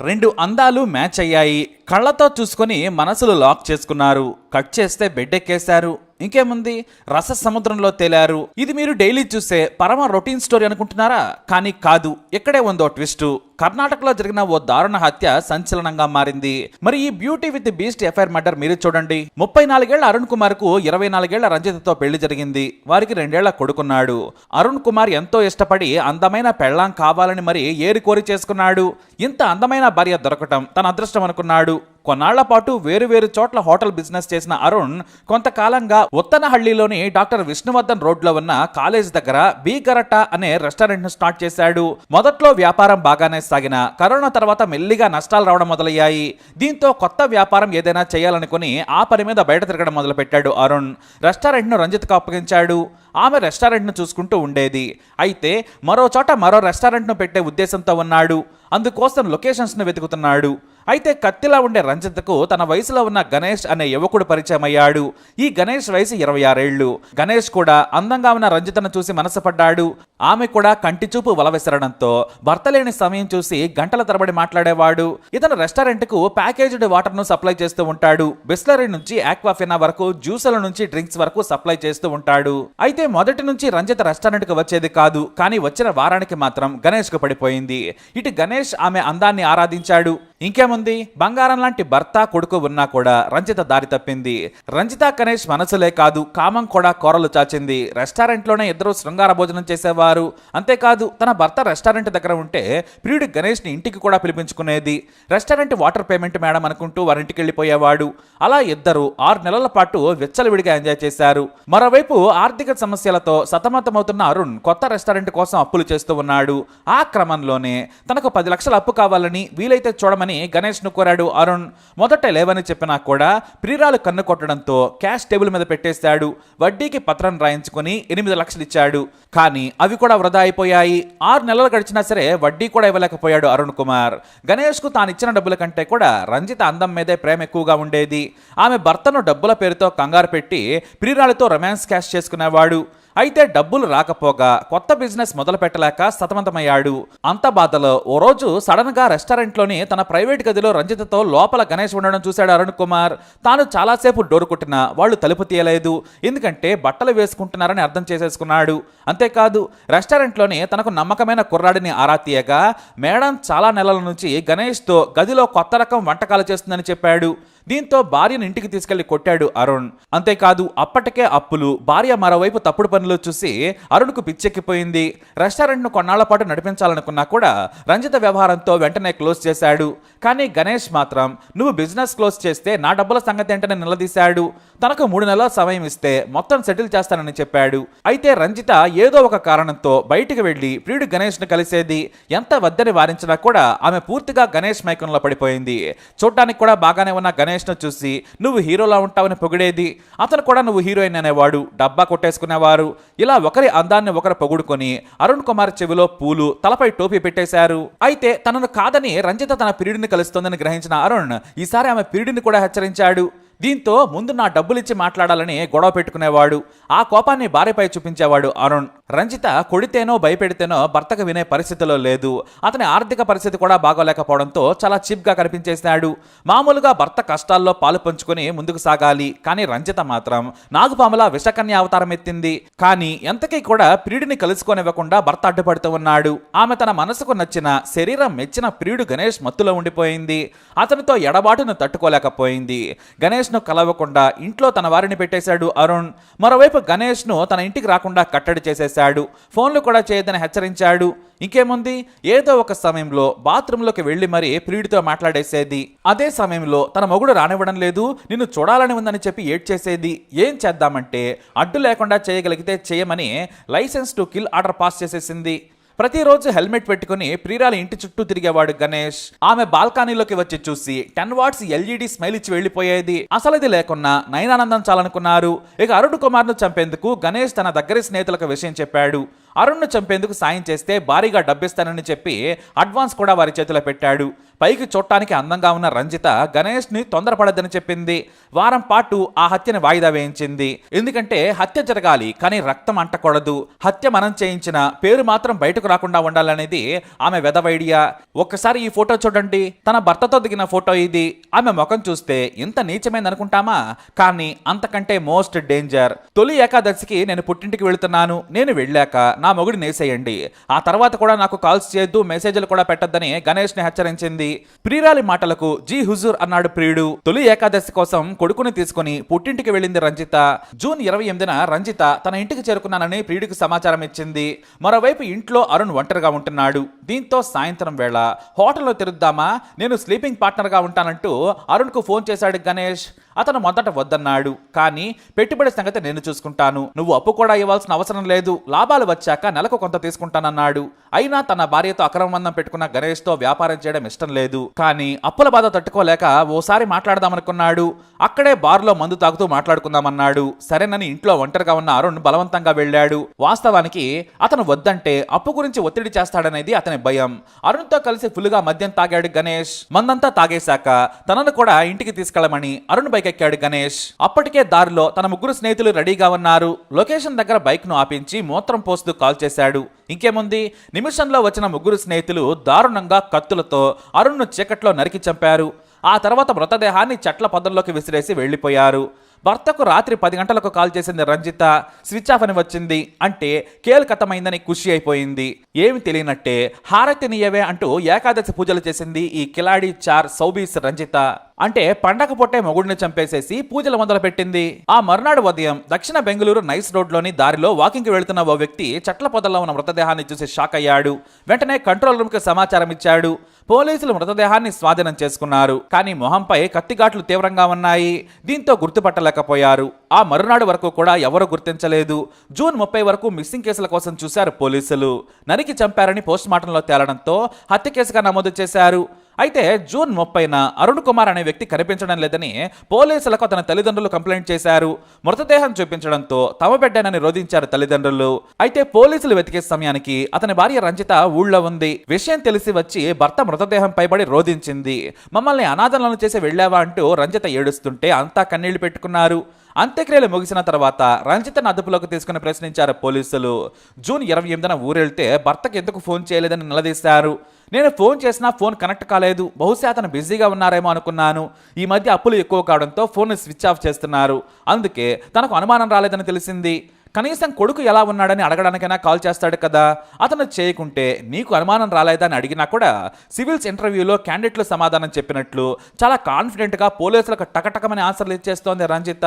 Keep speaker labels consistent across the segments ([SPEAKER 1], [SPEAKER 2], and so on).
[SPEAKER 1] రెండు అందాలు మ్యాచ్ అయ్యాయి. కళ్ళతో చూసుకొని మనసులు లాక్ చేసుకున్నారు. కట్ చేస్తే బెడ్ ఎక్కేశారు. ఇంకేముంది? రస సముద్రంలో తేలారు. ఇది మీరు డైలీ చూసే పరమ రొటీన్ స్టోరీ అనుకుంటున్నారా? కానీ కాదు. ఇక్కడే ఉందో ట్విస్ట్. కర్ణాటకలో జరిగిన ఓ దారుణ హత్య సంచలనంగా మారింది. మరి ఈ beauty with beast FIR murder మీరు చూడండి. ముప్పై నాలుగేళ్ళ అరుణ్ కుమార్కు ఇరవై నాలుగేళ్ళ రంజితతో పెళ్ళి జరిగింది. వారికి రెండేళ్ళ కొడుకున్నాడు. అరుణ్ కుమార్ ఎంతో ఇష్టపడి అందమైన పెళ్ళాం కావాలని మరి ఏరి కోరి చేసుకున్నాడు. ఇంత అందమైన భార్య దొరకటం తన అదృష్టం అనుకున్నాడు. కొన్నాళ్ళ పాటు వేరు వేరు చోట్ల హోటల్ బిజినెస్ చేసిన అరుణ్ కొంతకాలంగా ఉత్తనహళ్ళిలోని డాక్టర్ విష్ణువర్ధన్ రోడ్లో ఉన్న కాలేజ్ దగ్గర బీ గరట అనే రెస్టారెంట్ను స్టార్ట్ చేశాడు. మొదట్లో వ్యాపారం బాగానే సాగిన కరోనా తర్వాత మెల్లిగా నష్టాలు రావడం మొదలయ్యాయి. దీంతో కొత్త వ్యాపారం ఏదైనా చేయాలనుకుని ఆ పని మీద బయట తిరగడం మొదలుపెట్టాడు అరుణ్. రెస్టారెంట్ను రంజిత్కు అప్పగించాడు. ఆమె రెస్టారెంట్ను చూసుకుంటూ ఉండేది. అయితే మరో చోట మరో రెస్టారెంట్ను పెట్టే ఉద్దేశంతో ఉన్నాడు. అందుకోసం లొకేషన్స్ను వెతుకుతున్నాడు. అయితే కత్తిలా ఉండే రంజిత్కు తన వయసులో ఉన్న గణేష్ అనే యువకుడు పరిచయం అయ్యాడు ఈ గణేష్ వయసు ఇరవై ఆరేళ్ళు గణేష్ కూడా అందంగా ఉన్న రంజితను చూసి మనసుపడ్డాడు ఆమె కూడా కంటి చూపు వలవిసరడంతో భర్త లేని సమయం చూసి గంటల తరబడి మాట్లాడేవాడు. ఇతను రెస్టారెంట్కు ప్యాకేజ్డ్ వాటర్ను సప్లై చేస్తూ ఉంటాడు. బిస్లరీ నుంచి ఆక్వాఫినా వరకు జ్యూసుల నుంచి డ్రింక్స్ వరకు సప్లై చేస్తూ ఉంటాడు. అయితే మొదటి నుంచి రంజిత్ రెస్టారెంట్కు వచ్చేది కాదు. కానీ వచ్చిన వారానికి మాత్రం గణేష్కు పడిపోయింది. ఇటు గణేష్ ఆమె అందాన్ని ఆరాధించాడు. ఇంకేముంది? బంగారం లాంటి భర్త కొడుకు ఉన్నా కూడా రంజిత దారి తప్పింది. రంజిత గణేష్ మనసులే కాదు కామం కూడా కోరలు చాచింది. రెస్టారెంట్లోనే ఇద్దరు శృంగార భోజనం చేసేవారు. అంతేకాదు తన భర్త రెస్టారెంట్ దగ్గర ఉంటే ప్రియుడు గణేష్ని ఇంటికి కూడా పిలిపించుకునేది. రెస్టారెంట్ వాటర్ పేమెంట్ మేడం అనుకుంటూ వారింటికి వెళ్ళిపోయేవాడు అలా ఇద్దరు ఆరు నెలల పాటు విచ్చలవిడిగా ఎంజాయ్ చేశారు. మరోవైపు ఆర్థిక సమస్యలతో సతమతమవుతున్న అరుణ్ కొత్త రెస్టారెంట్ కోసం అప్పులు చేస్తూ ఉన్నాడు. ఆ క్రమంలోనే తనకు పది లక్షల అప్పు కావాలని వీలైతే చూడమని గణేష్ను కోరాడు అరుణ్. మొదట లేవని చెప్పినా కూడా ప్రియురాలు కన్ను కొట్టడంతో క్యాష్ టేబుల్ మీద పెట్టేశాడు. వడ్డీకి పత్రం రాయించుకుని ఎనిమిది లక్షలు ఇచ్చాడు. కానీ అవి కూడా వృధా అయిపోయాయి. ఆరు నెలలు గడిచినా సరే వడ్డీ కూడా ఇవ్వలేకపోయాడు అరుణ్ కుమార్. గణేష్కు తాను ఇచ్చిన డబ్బుల కంటే కూడా రంజిత అందం మీదే ప్రేమ ఎక్కువగా ఉండేది. ఆమె భర్తను డబ్బుల పేరుతో కంగారు పెట్టి ప్రియురాలతో రొమాన్స్ క్యాష్ చేసుకునేవాడు. అయితే డబ్బులు రాకపోగా కొత్త బిజినెస్ మొదలు పెట్టలేక సతమతమయ్యాడు. అంత బాధలో ఓ రోజు సడన్గా రెస్టారెంట్లోని తన ప్రైవేట్ గదిలో రంజితతో లోపల గణేష్ ఉండడం చూశాడు అరుణ్ కుమార్. తాను చాలాసేపు డోరు కొట్టినా వాళ్ళు తలుపు తీయలేదు. ఎందుకంటే బట్టలు వేసుకుంటున్నారని అర్థం చేసేసుకున్నాడు. అంతేకాదు రెస్టారెంట్లోని తనకు నమ్మకమైన కుర్రాడిని ఆరా తీయగా మేడం చాలా నెలల నుంచి గణేష్తో గదిలో కొత్త రకం వంటకాలు చేస్తుందని చెప్పాడు. దీంతో భార్యను ఇంటికి తీసుకెళ్ళి కొట్టాడు అరుణ్. అంతేకాదు అప్పటికే అప్పులు భార్య మరోవైపు తప్పుడు పనులు చూసి అరుణ్కు పిచ్చెక్కిపోయింది. రెస్టారెంట్ను కొన్నాళ్ళ పాటు నడిపించాలనుకున్నా కూడా రంజిత వ్యవహారంతో వెంటనే క్లోజ్ చేశాడు. కానీ గణేష్ మాత్రం నువ్వు బిజినెస్ క్లోజ్ చేస్తే నా డబ్బుల సంగతి ఏంటని నిలదీశాడు. తనకు మూడు నెలల సమయం ఇస్తే మొత్తం సెటిల్ చేస్తానని చెప్పాడు. అయితే రంజిత ఏదో ఒక కారణంతో బయటికి వెళ్ళి ప్రియుడు గణేష్ను కలిసేది. ఎంత వద్దని వారించినా కూడా ఆమె పూర్తిగా గణేష్ మైకంలో పడిపోయింది. చూడటానికి కూడా బాగానే ఉన్న గణేష్ను చూసి నువ్వు హీరోలా ఉంటావని పొగిడేది. అతను కూడా నువ్వు హీరోయిన్ అనేవాడు. డబ్బా కొట్టేసుకునేవారు. ఇలా ఒకరి అందాన్ని ఒకరు పొగుడుకొని అరుణ్ కుమార్ చెవిలో పూలు తలపై టోపీ పెట్టేశారు. అయితే తనను కాదని రంజిత తన ప్రియుడిని కలుస్తోందని గ్రహించిన అరుణ్ ఈసారి ఆమె పిరిడిని కూడా హెచ్చరించాడు. దీంతో ముందు నా డబ్బులిచ్చి మాట్లాడాలని గొడవ పెట్టుకునేవాడు ఆ కోపాన్ని భార్యపై చూపించేవాడు అరుణ్. రంజిత కొడితేనో భయపెడితేనో భర్తకు వినే పరిస్థితిలో లేదు. అతని ఆర్థిక పరిస్థితి కూడా బాగోలేకపోవడంతో చాలా చీప్గా కనిపించేశాడు మామూలుగా భర్త కష్టాల్లో పాలు పంచుకొని ముందుకు సాగాలి కానీ రంజిత మాత్రం నాగుపాముల విషకన్య అవతారం ఎత్తింది. కానీ ఎంతకీ కూడా ప్రియుడిని కలుసుకోనివ్వకుండా భర్త అడ్డుపడుతూ ఉన్నాడు. ఆమె తన మనసుకు నచ్చిన శరీరం మెచ్చిన ప్రియుడు గణేష్ మత్తులో ఉండిపోయింది. అతనితో ఎడబాటును తట్టుకోలేకపోయింది. గణేష్ గణేష్ను కలవకుండా ఇంట్లో తన వారిని పెట్టేశాడు అరుణ్. మరోవైపు గణేష్ను తన ఇంటికి రాకుండా కట్టడి చేసేశాడు. ఫోన్లు కూడా చేయొద్దని హెచ్చరించాడు. ఇంకేముంది? ఏదో ఒక సమయంలో బాత్రూంలోకి వెళ్ళి మరీ ప్రియుడితో మాట్లాడేసేది. అదే సమయంలో తన మొగుడు రానివ్వడం లేదు. నిన్ను చూడాలని ఉందని చెప్పి ఏడ్చేసేది. ఏం చేద్దామంటే అడ్డు లేకుండా చేయగలిగితే చేయమని licence to kill order pass చేసేసింది. ప్రతిరోజు హెల్మెట్ పెట్టుకుని ప్రియురాల ఇంటి చుట్టూ తిరిగేవాడు గణేష్. ఆమె బాల్కనీలోకి వచ్చి చూసి టెన్ వాట్స్ ఎల్ఈడి స్మైల్ ఇచ్చి వెళ్ళిపోయేది అసలు ఇది లేకున్నా నయనానందం చాలనుకున్నారు. ఇక అరుణ్ కుమార్ను చంపేందుకు గణేష్ తన దగ్గరి స్నేహితులకు విషయం చెప్పాడు. అరుణ్ను చంపేందుకు సాయం చేస్తే భారీగా డబ్బిస్తానని చెప్పి అడ్వాన్స్ కూడా వారి చేతిలో పెట్టాడు. పైకి చూడటానికి అందంగా ఉన్న రంజిత గణేష్ని తొందరపడద్దని చెప్పింది. వారం పాటు ఆ హత్యని వాయిదా వేయించింది. ఎందుకంటే హత్య జరగాలి కానీ రక్తం అంటకూడదు. హత్య మనం చేయించిన పేరు మాత్రం బయటకు రాకుండా ఉండాలనేది ఆమె వెదవైడియా ఒక్కసారి ఈ ఫోటో చూడండి. తన భర్తతో దిగిన ఫోటో ఇది. ఆమె ముఖం చూస్తే ఇంత నీచమైంది అనుకుంటామా కానీ అంతకంటే మోస్ట్ డేంజర్. తొలి ఏకాదశికి నేను పుట్టింటికి వెళుతున్నాను. నేను వెళ్ళాక నా మొగుడిని నేసేయండి. ఆ తర్వాత కూడా నాకు కాల్స్ చేయొద్దు మెసేజ్లు కూడా పెట్టొద్దని గణేష్ని హెచ్చరించింది. ప్రియురాలి మాటలకు జీ హుజూర్ అన్నాడు ప్రియుడు. తొలి ఏకాదశి కోసం కొడుకుని తీసుకుని పుట్టింటికి వెళ్ళింది రంజిత. జూన్ ఇరవై ఎనిమిదిన రంజిత తన ఇంటికి చేరుకున్నానని ప్రియుడికి సమాచారం ఇచ్చింది. మరోవైపు ఇంట్లో అరుణ్ ఒంటరిగా ఉంటున్నాడు. దీంతో సాయంత్రం వేళ హోటల్లో తిరుద్దామా నేను స్లీపింగ్ పార్ట్నర్గా ఉంటానంటూ అరుణ్కు ఫోన్ చేశాడు గణేష్. అతను మొదట వద్దన్నాడు. కానీ పెట్టుబడి సంగతి నేను చూసుకుంటాను. నువ్వు అప్పు కూడా ఇవ్వాల్సిన అవసరం లేదు. లాభాలు వచ్చాక నెలకు కొంత తీసుకుంటానన్నాడు. అయినా తన భార్యతో అక్రమబంధం పెట్టుకున్న గణేష్తో వ్యాపారం చేయడం ఇష్టం లేదు. కానీ అప్పుల బాధ తట్టుకోలేక ఓసారి మాట్లాడదామనుకున్నాడు. అక్కడే బార్లో మందు తాగుతూ మాట్లాడుకుందామన్నాడు. సరేనని ఇంట్లో ఒంటరిగా ఉన్న అరుణ్ బలవంతంగా వెళ్ళాడు. వాస్తవానికి అతను వద్దంటే అప్పు గురించి ఒత్తిడి చేస్తాడనేది అతని భయం. అరుణ్తో కలిసి ఫుల్గా మద్యం తాగాడు గణేష్. మందంతా తాగేశాక తనను కూడా ఇంటికి తీసుకెళ్ళమని అరుణ్ బైక్ ఎక్కాడు గణేష్. అప్పటికే దారిలో తన ముగ్గురు స్నేహితులు రెడీగా ఉన్నారు. లొకేషన్ దగ్గర బైక్ను ఆపించి మూత్రం పోస్తూ కాల్ చేశాడు. ఇంకేముంది? నిమిషంలో వచ్చిన ముగ్గురు స్నేహితులు దారుణంగా కత్తులతో అరుణ్ను చీకట్లో నరికి చంపారు. ఆ తర్వాత మృతదేహాన్ని చెట్ల పొదల్లోకి విసిరేసి వెళ్ళిపోయారు భర్తకు రాత్రి పది గంటలకు కాల్ చేసింది రంజిత. స్విచ్ ఆఫ్ అని వచ్చింది. అంటే కేల్కతమైందని ఖుషి అయిపోయింది. ఏమి తెలియనట్టే హారతినియవే అంటూ ఏకాదశి పూజలు చేసింది ఈ కిలాడి చార్ సౌబీస్ రంజిత. అంటే పండగ పొట్టే మొగుడిని చంపేసేసి పూజలు మొదలుపెట్టింది ఆ మర్నాడు ఉదయం దక్షిణ బెంగళూరు నైస్ రోడ్లోని దారిలో వాకింగ్కి వెళ్తున్న ఓ వ్యక్తి చెట్ల పొదల్లో ఉన్న మృతదేహాన్ని చూసి షాక్ అయ్యాడు. వెంటనే కంట్రోల్ రూమ్కి సమాచారం ఇచ్చాడు. పోలీసులు మృతదేహాన్ని స్వాధీనం చేసుకున్నారు. కానీ మొహంపై కత్తిఘాట్లు తీవ్రంగా ఉన్నాయి. దీంతో గుర్తుపట్టలేకపోయారు. ఆ మరునాడు వరకు కూడా ఎవరు గుర్తించలేదు. జూన్ ముప్పై వరకు మిస్సింగ్ కేసుల కోసం చూశారు పోలీసులు. నరికి చంపారని పోస్ట్మార్టంలో తేలడంతో హత్య కేసుగా నమోదు చేశారు. అయితే జూన్ ముప్పైన అరుణ్ కుమార్ అనే వ్యక్తి కనిపించడం లేదని పోలీసులకు అతని తల్లిదండ్రులు కంప్లైంట్ చేశారు. మృతదేహం చూపించడంతో తమ బిడ్డనని రోధించారు తల్లిదండ్రులు. అయితే పోలీసులు వెతికే సమయానికి అతని భార్య రంజిత ఊళ్ళో ఉంది. విషయం తెలిసి వచ్చి భర్త మృతదేహం పైబడి రోధించింది. మమ్మల్ని అనాథలను చేసి వెళ్ళావా అంటూ రంజిత ఏడుస్తుంటే అంతా కన్నీళ్ళు పెట్టుకున్నారు. అంత్యక్రియలు ముగిసిన తర్వాత రంజితను అదుపులోకి తీసుకుని ప్రశ్నించారు పోలీసులు. జూన్ ఇరవై ఎనిమిదిన ఊరెళ్తే భర్తకు ఎందుకు ఫోన్ చేయలేదని నిలదీశారు. నేను ఫోన్ చేసినా ఫోన్ కనెక్ట్ కాలేదు. బహుశా అతను బిజీగా ఉన్నారేమో అనుకున్నాను. ఈ మధ్య అప్పులు ఎక్కువ కావడంతో ఫోన్ స్విచ్ ఆఫ్ చేస్తున్నారు. అందుకే తనకు అనుమానం రాలేదని తెలిసింది. కనీసం కొడుకు ఎలా ఉన్నాడని అడగడానికైనా కాల్ చేస్తాడు కదా. అతను చేయకుంటే నీకు అనుమానం రాలేదని అడిగినా కూడా సివిల్స్ ఇంటర్వ్యూలో క్యాండిడేట్లు సమాధానం చెప్పినట్లు చాలా కాన్ఫిడెంట్గా పోలీసులకు టకటకమని ఆన్సర్లు ఇచ్చేస్తోంది రంజిత.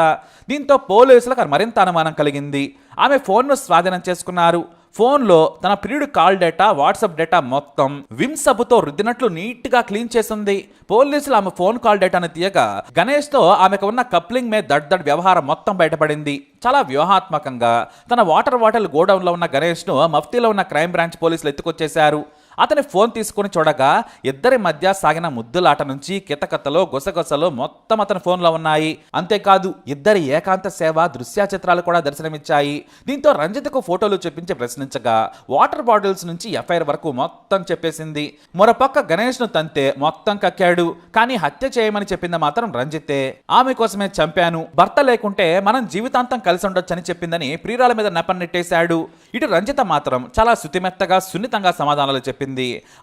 [SPEAKER 1] దీంతో పోలీసులకు మరింత అనుమానం కలిగింది. ఆమె ఫోన్ను స్వాధీనం చేసుకున్నారు. ఫోన్లో తన ప్రియుడు కాల్ డేటా వాట్సాప్ డేటా మొత్తం విమ్ సబ్బుతో రుద్దినట్లు నీట్గా క్లీన్ చేసింది. పోలీసులు ఆమె ఫోన్ కాల్ డేటాను తీయగా గణేష్తో ఆమెకు ఉన్న కప్లింగ్ మే దడ్ దడ్ వ్యవహారం మొత్తం బయటపడింది. చాలా వ్యూహాత్మకంగా తన వాటర్ బాటిల్ గోడౌన్లో ఉన్న గణేష్ను మఫ్తీలో ఉన్న క్రైమ్ బ్రాంచ్ పోలీసులు ఎత్తుకొచ్చేశారు. అతని ఫోన్ తీసుకుని చూడగా ఇద్దరి మధ్య సాగిన ముద్దులాట నుంచి కితకతలో గుసగుసలో మొత్తం అతని ఫోన్లో ఉన్నాయి. అంతేకాదు ఇద్దరి ఏకాంత సేవ దృశ్య చిత్రాలు కూడా దర్శనమిచ్చాయి. దీంతో రంజిత్కు ఫోటోలు చూపించి ప్రశ్నించగా వాటర్ బాటిల్స్ నుంచి ఎఫ్ఐఆర్ వరకు మొత్తం చెప్పేసింది. మరోపక్క గణేష్ను తంతే మొత్తం కక్కాడు. కానీ హత్య చేయమని చెప్పింది మాత్రం రంజితే. ఆమె కోసమే చంపాను. భర్త లేకుంటే మనం జీవితాంతం కలిసి ఉండొచ్చని చెప్పిందని ప్రియురాల మీద నెపన్నెట్టేశాడు ఇటు రంజిత మాత్రం చాలా శుతిమెత్తగా సున్నితంగా సమాధానాలు చెప్పింది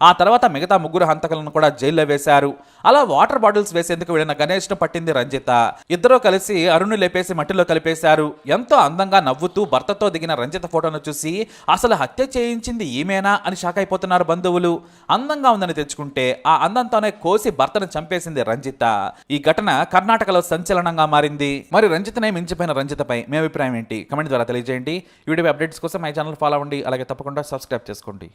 [SPEAKER 1] ఆ తర్వాత మిగతా ముగ్గురు హంతకులను కూడా జైల్లో వేశారు. అలా వాటర్ బాటిల్స్ వేసేందుకు వెళ్ళిన గణేష్ను పట్టింది రంజిత. ఇద్దరూ కలిసి అరుణ్ లేపేసి మట్టిలో కలిపేశారు. ఎంతో అందంగా నవ్వుతూ భర్తతో దిగిన రంజిత ఫోటోను చూసి అసలు హత్య చేయించింది ఈమెనా? అని షాక్ అయిపోతున్నారు బంధువులు. అందంగా ఉందని తెచ్చుకుంటే ఆ అందంతోనే కోసి భర్తను చంపేసింది రంజిత. ఈ ఘటన కర్ణాటకలో సంచలనంగా మారింది. మరి రంజితనే మించిపోయిన రంజితపై మీ అభిప్రాయం ఏంటి? కమెంట్ ద్వారా తెలియజేయండి. వీడియో అప్డేట్స్ కోసం మై ఛానల్ ఫాలో అవ్వండి. అలాగే తప్పకుండా సబ్స్క్రైబ్ చేసుకోండి.